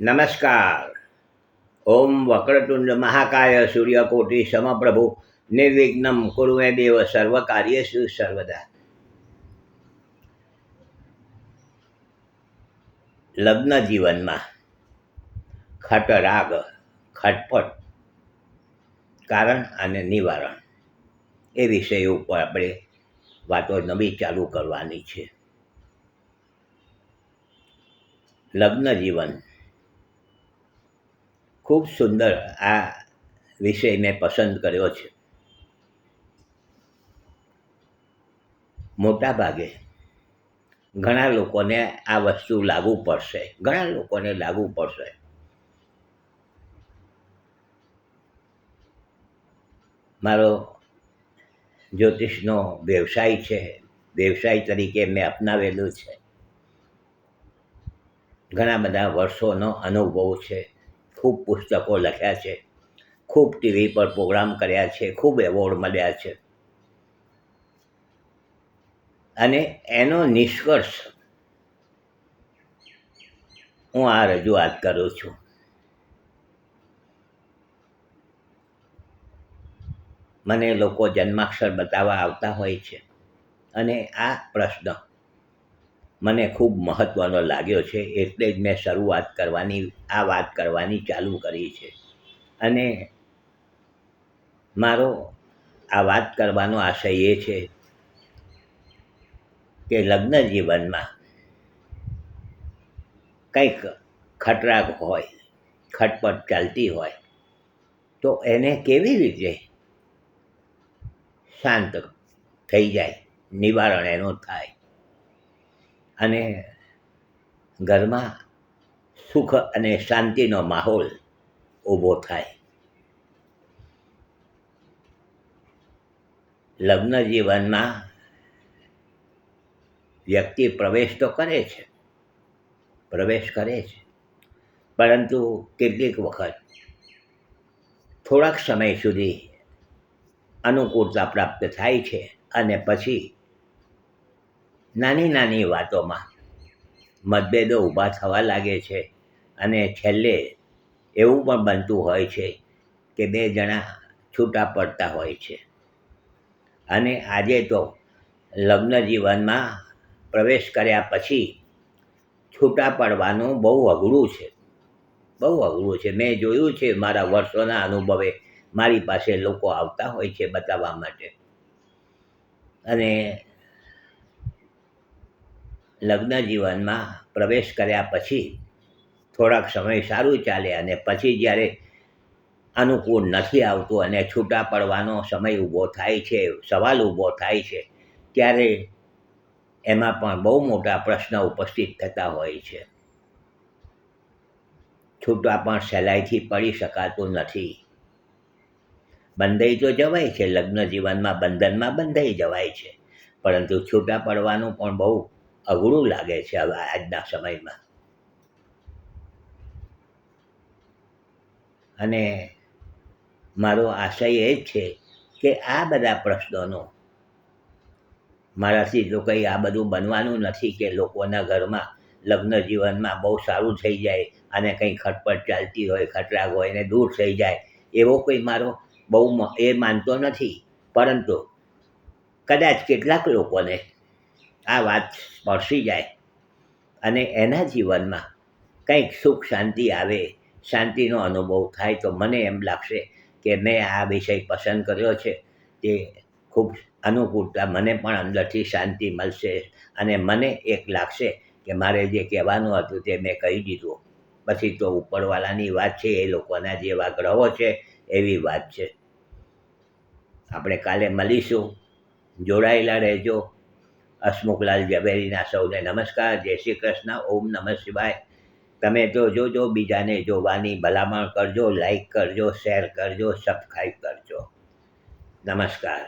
નમસ્કાર. ઓમ વક્રતુંડ મહાકાય સૂર્યકોટી સમપ્રભુ. નિર્વિઘ્નમ કુરુવે દેવ સર્વ કાર્યેષુ સર્વદા. લગ્ન જીવનમાં ખટરાગ, ખટપટ, કારણ અને નિવારણ એ વિષય ઉપર આપણે વાતો નવી ચાલુ કરવાની છે. લગ્ન જીવન ખૂબ સુંદર આ વિષય મેં પસંદ કર્યો છે. મોટા ભાગે ઘણા લોકોને આ વસ્તુ લાગુ પડશે, ઘણા લોકોને લાગુ પડશે. મારો જ્યોતિષનો વ્યવસાય છે, વ્યવસાય તરીકે મેં અપનાવેલું છે. ઘણા બધા વર્ષોનો અનુભવ છે. ખૂબ પુસ્તકો લખ્યા છે. ખૂબ ટીવી પર પ્રોગ્રામ કર્યા છે. ખૂબ એવોર્ડ મળ્યા છે. અને એનો નિષ્કર્ષ હું આ રજૂઆત કરું છું. મને લોકો જન્માક્ષર બતાવવા આવતા હોય છે. અને આ પ્રશ્ન મને ખૂબ મહત્ત્વનો લાગ્યો છે, એટલે જ મેં શરૂઆત કરવાની, આ વાત કરવાની ચાલુ કરી છે. અને મારો આ વાત કરવાનો આશય એ છે કે લગ્ન જીવનમાં કંઈક ખટરાગ હોય, ખટપટ ચાલતી હોય, તો એને કેવી રીતે શાંત થઈ જાય, નિવારણ એનું થાય? અને ઘરમાં સુખ અને શાંતિનો માહોલ ઊભો થાય. લગ્ન જીવનમાં વ્યક્તિ પ્રવેશ તો કરે છે, પ્રવેશ કરે છે. પરંતુ કેટલીક વખત થોડાક સમય સુધી અનુકૂળતા પ્રાપ્ત થાય છે અને પછી નાની નાની વાતોમાં મતભેદો ઊભા થવા લાગે છે અને છેલ્લે એવું પણ બનતું હોય છે કે બે જણા છૂટા પડતા હોય છે. અને આજે તો લગ્ન જીવનમાં પ્રવેશ કર્યા પછી છૂટા પડવાનું બહુ અઘરું છે. બહુ અઘરું છે. મેં જોયું છે મારા વર્ષોના અનુભવે મારી પાસે લોકો આવતા હોય છે બતાવવા માટે. અને લગ્ન જીવનમાં પ્રવેશ કર્યા પછી થોડાક સમય સારું ચાલે અને પછી જ્યારે અનુકૂળ નથી આવતું અને છૂટા પડવાનો સમય ઊભો થાય છે, સવાલ ઊભો થાય છે, ત્યારે એમાં પણ બહુ મોટા પ્રશ્ન ઉપસ્થિત થતા હોય છે. છૂટા પણ સહેલાઈથી પડી શકાતું નથી. બંધાઈ તો જવાય છે, લગ્ન જીવનમાં બંધનમાં બંધાઈ જવાય છે, પરંતુ છૂટા પડવાનું પણ બહુ અઘરું લાગે છે હવે આજના સમયમાં. અને મારો આશય એ જ છે કે આ બધા પ્રશ્નોનો મારાથી તો કંઈ આ બધું બનવાનું નથી કે લોકોના ઘરમાં લગ્ન જીવનમાં બહુ સારું થઈ જાય અને કંઈ ખટપટ ચાલતી હોય, ખટરાગ હોય ને દૂર થઈ જાય એવો કોઈ મારો બહુ એ માનતો નથી. પરંતુ કદાચ કેટલાક લોકોને આ વાત સ્પર્શી જાય. અને એના જીવનમાં કંઈક સુખ શાંતિ આવે, શાંતિનો અનુભવ થાય, તો મને એમ લાગશે કે મેં આ વિષય પસંદ કર્યો છે. તે ખૂબ અનુકૂળતા મને પણ અંદરથી શાંતિ મળશે અને મને એક લાગશે કે મારે જે કહેવાનું હતું તે મેં કહી દીધું. પછી તો ઉપરવાળાની વાત છે, એ લોકોના જેવા ગ્રહો છે, એવી વાત છે. આપણે કાલે મળીશું. જોડાયેલા રહેજો. હસમુખલાલ ઝવેરીના સૌને નમસ્કાર, જય શ્રી કૃષ્ણ, ઓમ નમઃ શિવાય. તમે તો જોજો, બીજાને જોવાની ભલામણ કરજો લાઈક કરજો શેર કરજો સબસ્ક્રાઈબ કરજો. નમસ્કાર.